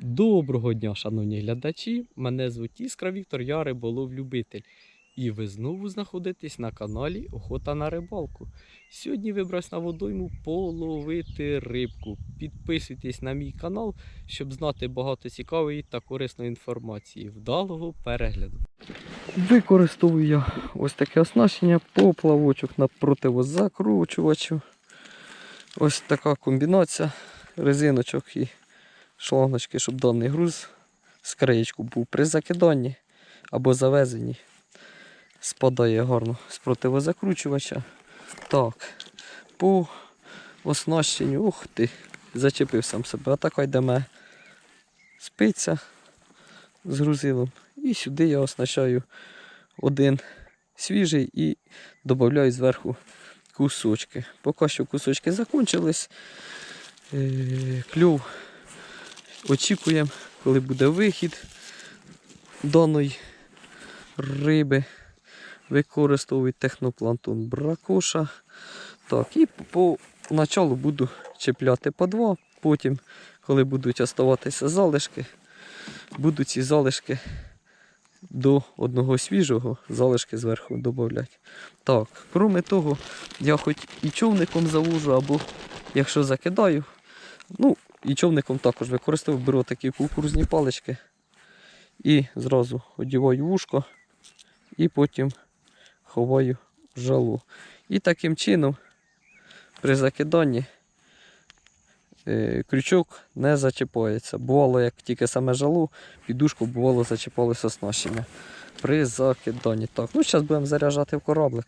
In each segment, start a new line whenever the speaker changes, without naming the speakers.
Доброго дня, шановні глядачі! Мене звуть Іскра Віктор, я риболов-любитель. І ви знову знаходитесь на каналі Охота на рибалку. Сьогодні вибрався на водойму половити рибку. Підписуйтесь на мій канал, щоб знати багато цікавої та корисної інформації. Вдалого перегляду. Використовую я ось таке оснащення поплавочок на противозакручувачу. Ось така комбінація резиночок і шлангочки, щоб даний груз з краєчку був при закиданні або завезенні. Спадає гарно з противозакручувача. Так, по оснащенню, ух ти, зачепив сам себе. Атака йде мене спиця з грузилом. І сюди я оснащаю один свіжий і додаю зверху кусочки. Поки що кусочки закончились. Е, Клюв очікуємо, коли буде вихід даної риби. Використовую техноплантон бракоша. Так, і по началу буду чіпляти по два. Потім, коли будуть оставатися залишки, буду ці залишки до одного свіжого залишки зверху додати. Так, крім того, я хоч і човником завожу, або якщо закидаю, ну, і човником також використовую, беру такі кукурузні палички і зразу одіваю вушко і потім ховаю жалу. І таким чином при закиданні е, крючок не зачіпається. Бувало, як тільки саме жалу, підушку бувало зачіпалося оснащення при закиданні. Так, ну зараз будемо заряджати в кораблик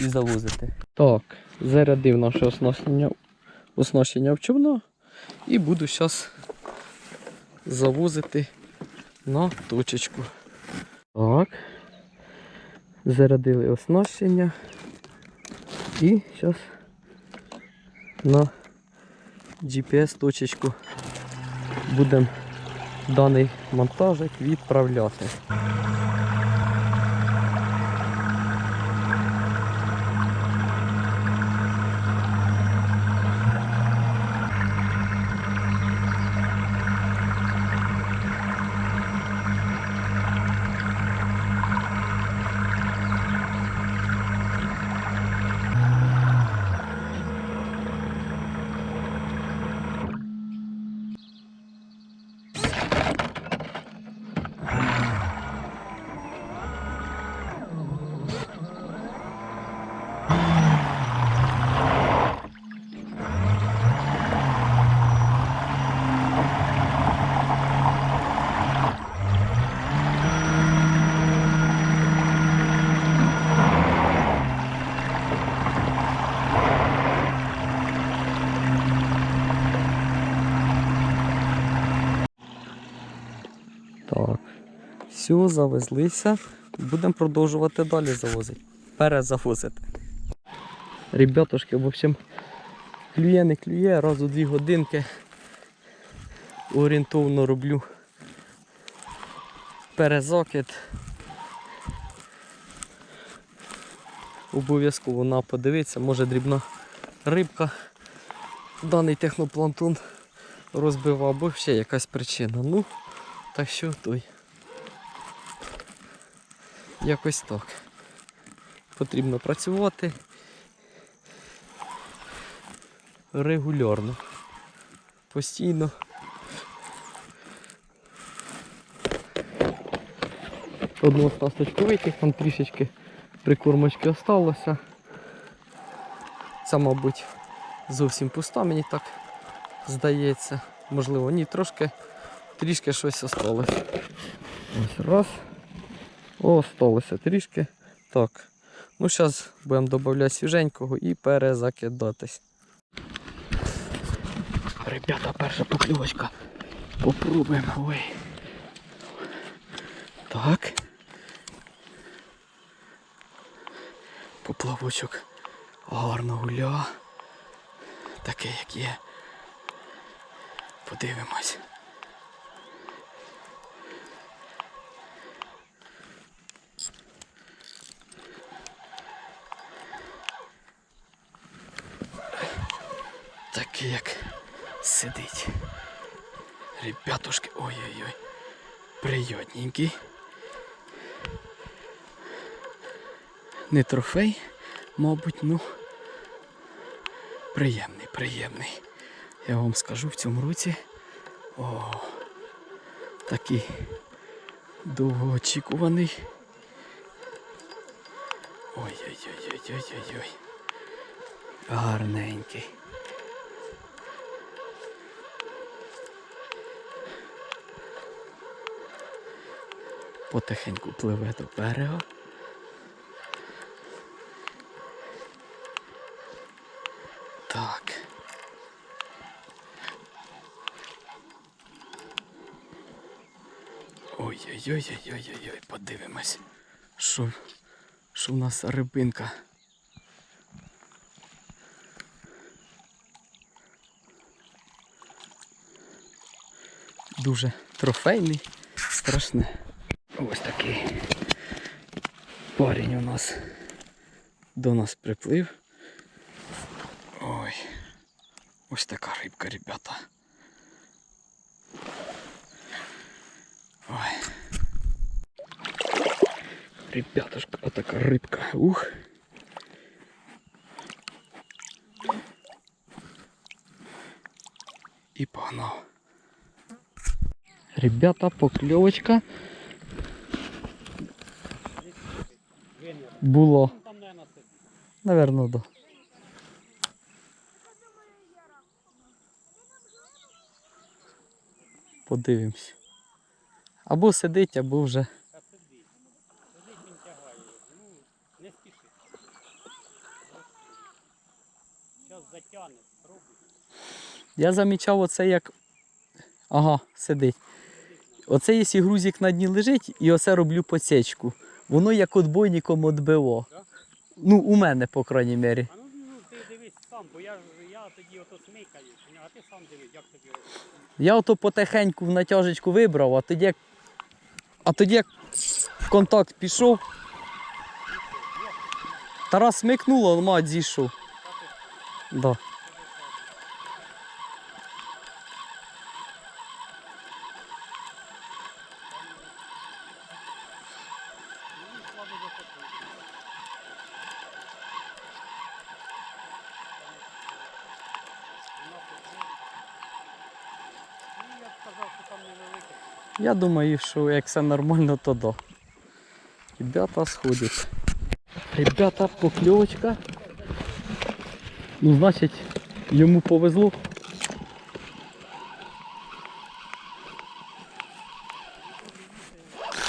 і завозити. Так, зарядив наше оснащення, оснащення в човно і буду зараз завозити на точечку. Так. Зарядили оснащення. І зараз на GPS точечку будемо даний монтажик відправляти. Все, завезлися. Будемо продовжувати далі завозити. Перезавозити. Ребятушки, в общем, клює, не клює, раз у дві годинки орієнтовно роблю перезакид. Обов'язково на подивитися, може дрібна рибка. Даний техноплантун розбивав, або ще якась причина. Ну, так що той. Якось так. Потрібно працювати регулярно. Постійно. Одну остасточку витяг, там трішечки прикормочки осталося. Це, мабуть, зовсім пуста, мені так здається. Можливо, ні, трошки трішки щось осталось. Ось раз. О, осталося трішки. Так. Ну, зараз будемо додати свіженького і перезакидатись. Ребята, перша покльовочка. Попробуємо. Ой. Так. Поплавочок гарно гуля. Такий, як є. Подивимось. Такий як сидить. Ребятушки, ой-ой-ой. Приятненький. Не трофей, мабуть, ну. Приємний, приємний. Я вам скажу в цьому році. О, такий довгоочікуваний. Ой-ой-ой-ой-ой-ой-ой. Гарненький. Потихеньку пливе до берега. Так. Ой-ой-ой-ой-ой-ой, подивимось. Що, що в нас рибинка? Дуже трофейний, страшне. Ось такий парень у нас до нас приплив. Ой, ось така рибка, ребята. Ой. Ребятушка, отака рибка. Ух. І погнав. Ребята, покльовочка. Було. Наверно, да. Подивимось. Або сидить, або вже.
Та сидить. Сидить він тягає. Ну, не спіши. Зараз затягне, спробуй.
Я замічав оце як. Ага, сидить. Оце якщо грузик на дні лежить і оце роблю посечку. Воно як отбойником відбило. Ну, у мене, по крайній мірі.
А ну, ну ти дивись сам, бо я, я тоді ото смикаю, а ти сам дивись, як тобі робити.
Я ото потихеньку в натяжечку вибрав, а тоді як. А тоді як контакт пішов. Тарас смикнуло, мать зійшов. Да.
Ну, слабо захопив. Ну, я б сказав, що там невелике.
Я думаю, що як все нормально, то да. Ребята сходять. Ребята, покльовочка. Ну, значить, йому повезло.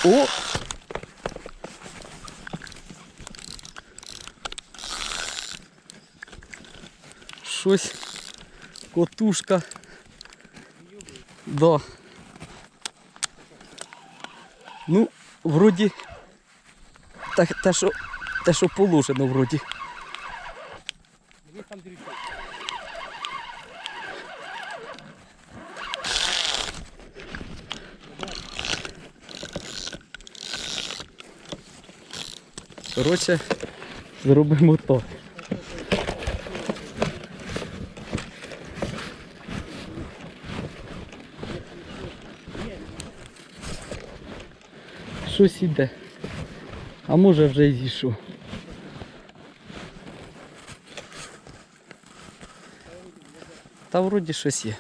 О! Щось котушка. Да. Ну, вроді. Так, те, що, те, що положено вроді. Коротше, зробимо то. Щось іде. А може вже й зійшов. Та вроді щось є.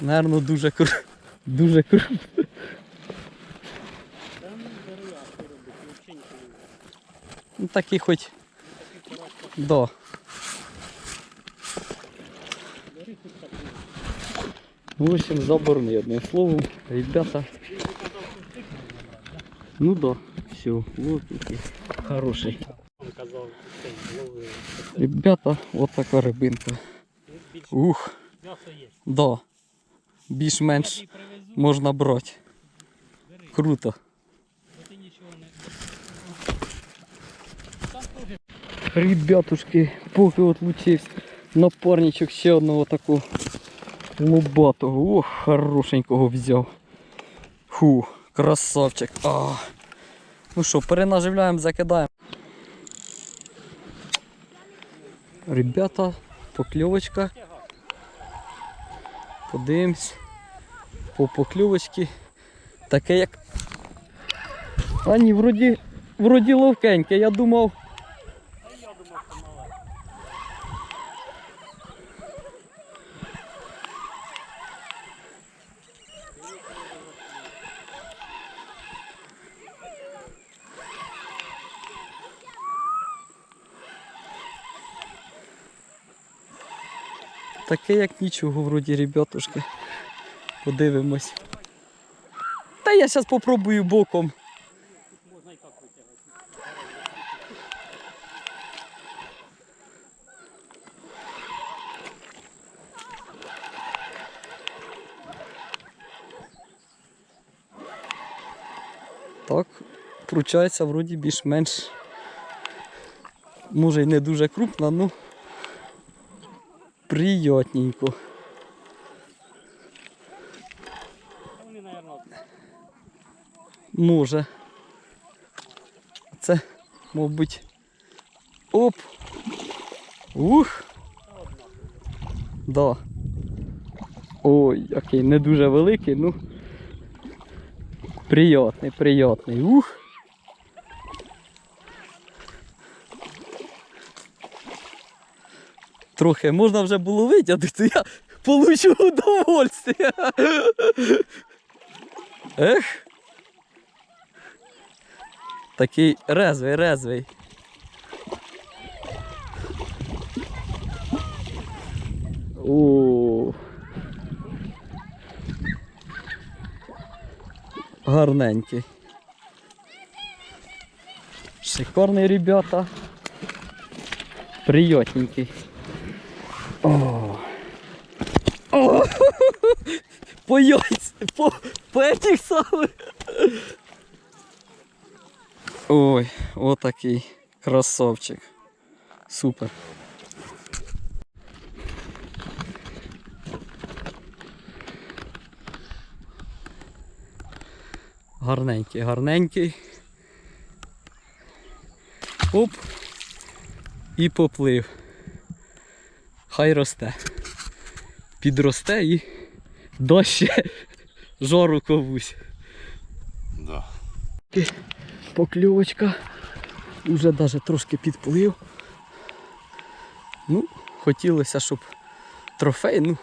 Наверно, дуже кру... дуже круто.
Ну, бери, а що робити, взагалі нічого не буде.
Ну такий хоч.
Такий порядок.
Да.
Бери хоч так.
В общем, заборний одним словом. Ребята. Ну да, все, вот який хороший.
Він казав, цей, лови.
Ребята, вот така рибинка.
Більше
Ух,
м'ясо є.
да.
Я
Більш-менш
тобі привезу,
можна брати.
бери,
Круто.
бо ти нічого не... Там теж
Ребятушки, поки отлучився напарничок ще одного такого лобатого. Ох, хорошенького взяв. Фу, красавчик. А. Ну що, перенаживляємо, закидаємо. Ребята, покльовочка. Подивимось. По покльовочці. Таке як. А ні, вроді, вроді ловкеньке, я думав. Таке як нічого, вроді, ребятушки. Подивимось. Та я зараз попробую боком.
Так
вручається вроді більш-менш. Може і не дуже крупна, ну приятненько.
Вони, мабуть,
Може. Це, мабуть. Оп! Ух! Да. Ой, який не дуже великий, ну. Приятний, приятний. Ух. Трохи можна вже було витягнути, я получу удовольствие. Ех. Такий резвий, резвий. О. Гарненький. Шикарний, ребята. Приятненький. О. О. По яйць, по, по этих самих. Ой, отакий красавчик. Супер. Гарненький, гарненький. Оп. І поплив. Хай росте. Підросте і дощі жору ковусь.
Да.
Покльовочка. Уже навіть трошки підплив. Ну, хотілося, щоб трофей, ну,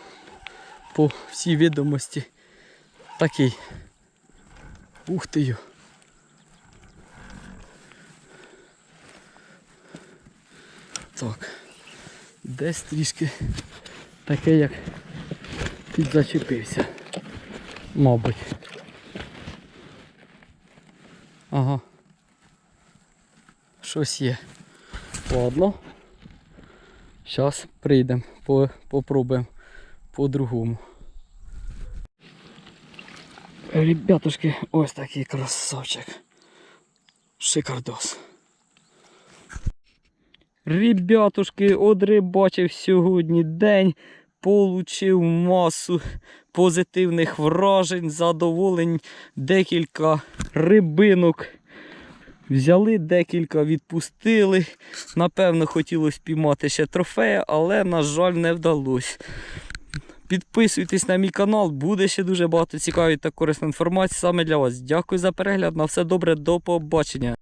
по всій відомості такий. Ух ти йо. Так. Десь трішки таке, як підзачепився. Мабуть. Ага. Щось є. Ладно. Зараз прийдемо, по, попробуємо по-другому. Ребятушки, ось такий красавчик. Шикардос. Ребятушки, одрибачив сьогодні день, получив масу позитивних вражень, задоволень, декілька рибинок. Взяли декілька, відпустили. Напевно, хотілося піймати ще трофея, але, на жаль, не вдалося. Підписуйтесь на мій канал, буде ще дуже багато цікавої та корисної інформації саме для вас. Дякую за перегляд. На все добре, до побачення.